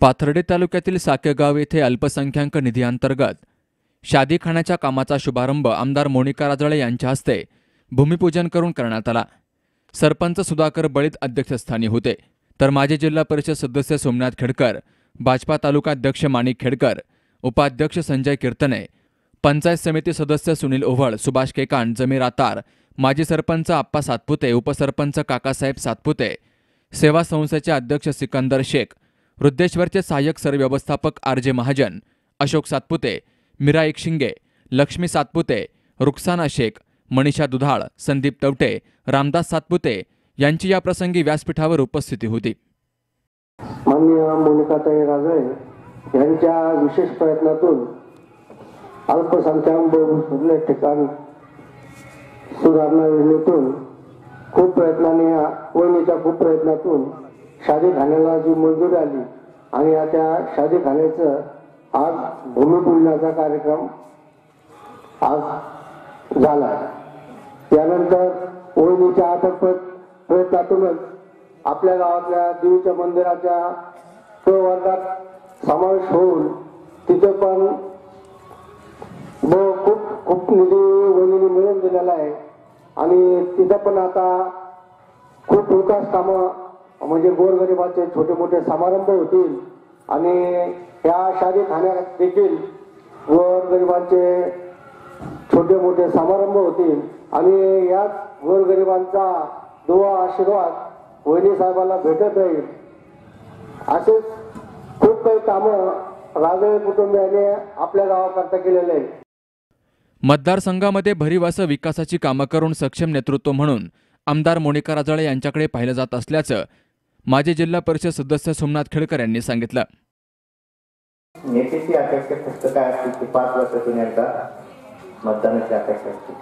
पाथर्डे तालुक्यातील साकेगाव येथे अल्पसंख्याक निधीअंतर्गत शादीखाण्याच्या कामाचा शुभारंभ आमदार मोनिका राजळे यांच्या हस्ते भूमिपूजन करून करण्यात आला. सरपंच सुधाकर बळीत अध्यक्षस्थानी होते. तर माजी जिल्हा परिषद सदस्य सोमनाथ खेडकर भाजपा तालुका अध्यक्ष माणिक खेडकर उपाध्यक्ष संजय कीर्तने पंचायत समिती सदस्य सुनील ओव्हळ सुभाष केकांड जमीर आतार माजी सरपंच आप्पा सातपुते उपसरपंच काकासाहेब सातपुते सेवा संस्थेचे अध्यक्ष सिकंदर शेख वृद्धेश्वरचे सहाय्यक सरव्यवस्थापक आर जे महाजन अशोक सातपुते मीरा एकशिंगे लक्ष्मी सातपुते रुखसाना शेख मनीषा दुधाळ संदीप तवटे रामदास सातपुते यांची या प्रसंगी व्यासपीठावर उपस्थिती होती. माननीय मोनिकाताई राजळे यांच्या विशेष प्रयत्नातून अल्पसंख्याक बहुसंख्य ठिकाण सुधारणा योजनेतून खूप प्रयत्नाने वहिनीच्या खूप प्रयत्नातून शादीखान्याला जी मंजुरी आली आणि या त्या शादीखान्याचं आज भूमिपूजनाचा कार्यक्रम आज झाला. त्यानंतर वहिनीच्या अथक प्रयत्नातूनच आपल्या गावातल्या देवीच्या मंदिराच्या प्रवर्गात वर्गात समावेश होऊन तिथे पण ब- खूप खूप निधी वहिनी मिळवून दिलेला आहे. आणि तिथं पण आता खूप विकास कामं म्हणजे गोरगरिबाचे छोटे मोठे समारंभ होतील. आणि या शादी खाण्यात देखील गोरगरिबांचे छोटे मोठे समारंभ होतील. आणि याच गोरगरिबांचा दुवा आशीर्वाद वहिनी साहेबांना भेटत राहील. असेच खूप काही कामं राजळे कुटुंबियाने आपल्या गावाकरता केलेले आहे मतदारसंघामध्ये भरीव असं विकासाची कामं करून सक्षम नेतृत्व म्हणून आमदार मोनिका राजळे यांच्याकडे पाहिलं जात असल्याचं माजी जिल्हा परिषद सदस्य सोमनाथ खेडकर यांनी सांगितलं. नेतेची अपेक्षा फक्त काय असते की पाच वर्षातून एकदा मतदानाची अपेक्षा असते.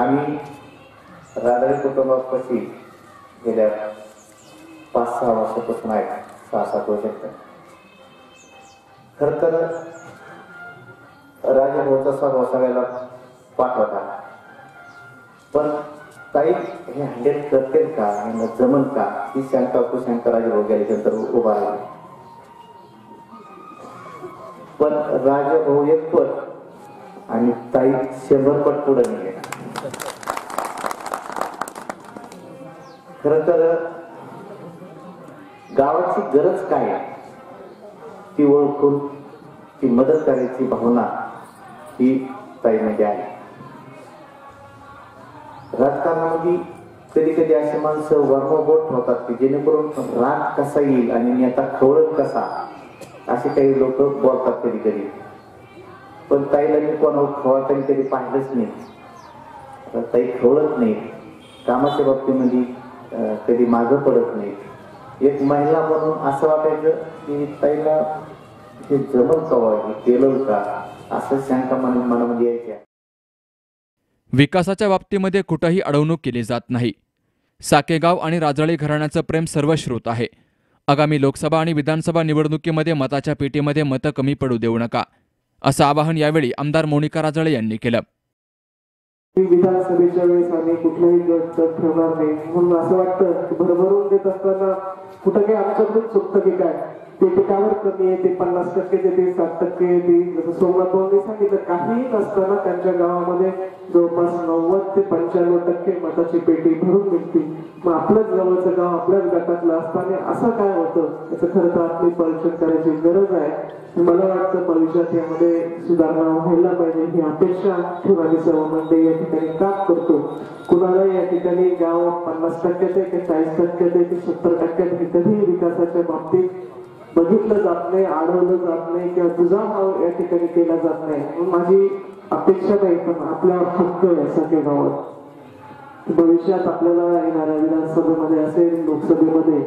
आम्ही राजळे कुटुंबापाशी गेल्या पाच सहा वर्षापासून आहे. सहा सात वर्षात खर तर राजभाऊचा स्वभाव सगळ्याला पाठवता पण ताई हे हंड्रेड करतील का? यांना जमल का? ही शंका कुशंकराजी वगैरे नंतर उभा राहिली. पण राजभाऊ एक पट आणि ताई शंभर पट पुढे निघे खर तर गावाची गरज काय आहे? ती ओळखून ती मदत करायची भावना ही ताईमध्ये आहे. राजकारणामध्ये कधी कधी अशी माणसं वर्मबोट होतात की जेणेकरून राग कसा येईल आणि नेता खवळत कसा असे काही लोक बोलतात कधी कधी. पण ताईला मी कोणावर खवळताना कधी पाहिलंच नाही. तर ताई खवळत नाही कामाच्या बाबतीमध्ये कधी मागं पडत नाही एक महिला म्हणून असं वाटायचं की ताईला हे जमल का हो? हे? केलं का? असं शंका मन मनामध्ये यायच्या. विकासाच्या बाबतीमध्ये कुठंही अडवणूक केली जात नाही. साकेगाव आणि राजळी घराण्याचं प्रेम सर्वश्रुत आहे. आगामी लोकसभा आणि विधानसभा निवडणुकीमध्ये मताच्या पेटीमध्ये मतं कमी पडू देऊ नका असं आवाहन यावेळी आमदार मोनिका राजळे यांनी केलं. विधानसभेच्या वेळेस आम्ही कुठलाही गट तट ठेवणार नाही. म्हणून असं वाटतं भरभरून देत असताना कुठं काही आमच्याकडून चुकतं की काय? ते पिकावर कमी आहे ते पन्नास टक्के ते सात टक्के येते जसं सोमनाथ भाऊनी सांगितलं काही नसताना त्यांच्या गावामध्ये जवळपास नव्वद ते पंच्याण्णव टक्के मताची पेटी भरून निघते. मग आपलंच जवळचं गाव आपल्याच गटातलं असताना असं काय होतं? याचं खरं तर आपली परीक्षण करायची गरज आहे. मला वाटतं भविष्यात यामध्ये सुधारणा व्हायला पाहिजे ही अपेक्षा ठेवून सर्व मंडळी या ठिकाणी काम करतो. कुणाला या ठिकाणी गाव पन्नास टक्क्यात आहे की चाळीस टक्क्यात आहे की सत्तर टक्क्यात कधीही विकासाच्या बाबतीत बघितलं जात नाही आढळलं जात नाही किंवा तुझा भाव या ठिकाणी केला जात नाही. माझी अपेक्षा नाही पण आपला हक्क आहे गावात भविष्यात आपल्याला येणाऱ्या विधानसभेमध्ये असेल लोकसभेमध्ये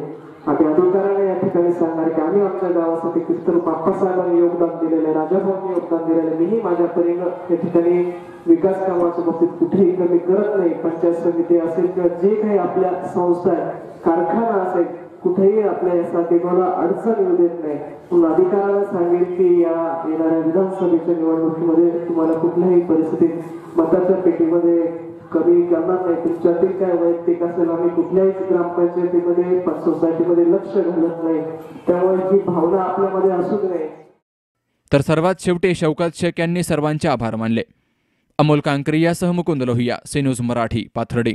आम्ही अधिकाऱ्याने या ठिकाणी सांगणार की आम्ही आमच्या गावासाठी कितीतर बाप्पासाहेबांनी योगदान दिलेलं आहे राजाभाऊंनी योगदान दिलेलं आहे. मीही माझ्या परीनं या ठिकाणी विकास कामाच्या बाबतीत कुठेही कमी करत नाही. पंचायत समिती असेल किंवा जे काही आपल्या संस्था आहेत कारखाना असेल कुठेही आपल्या यासाठी मला अडचण येऊ देत नाही. म्हणून अधिकाऱ्याला सांगेल की या येणाऱ्या विधानसभेच्या निवडणुकीमध्ये तुम्हाला कुठल्याही परिस्थितीत मताच्या पेटीमध्ये कमी करणार नाही. तुमच्यातील काय वैयक्तिक असेल आम्ही कुठल्याही ग्रामपंचायतीमध्ये सोसायटीमध्ये लक्ष घालत नाही. त्यामुळे ही भावना आपल्यामध्ये असू नये. तर सर्वात शेवटी शौकत शेख यांनी सर्वांचे आभार मानले. अमोल कांकरी यासह मुकुंद लोहिया सी न्यूज मराठी पाथर्डी.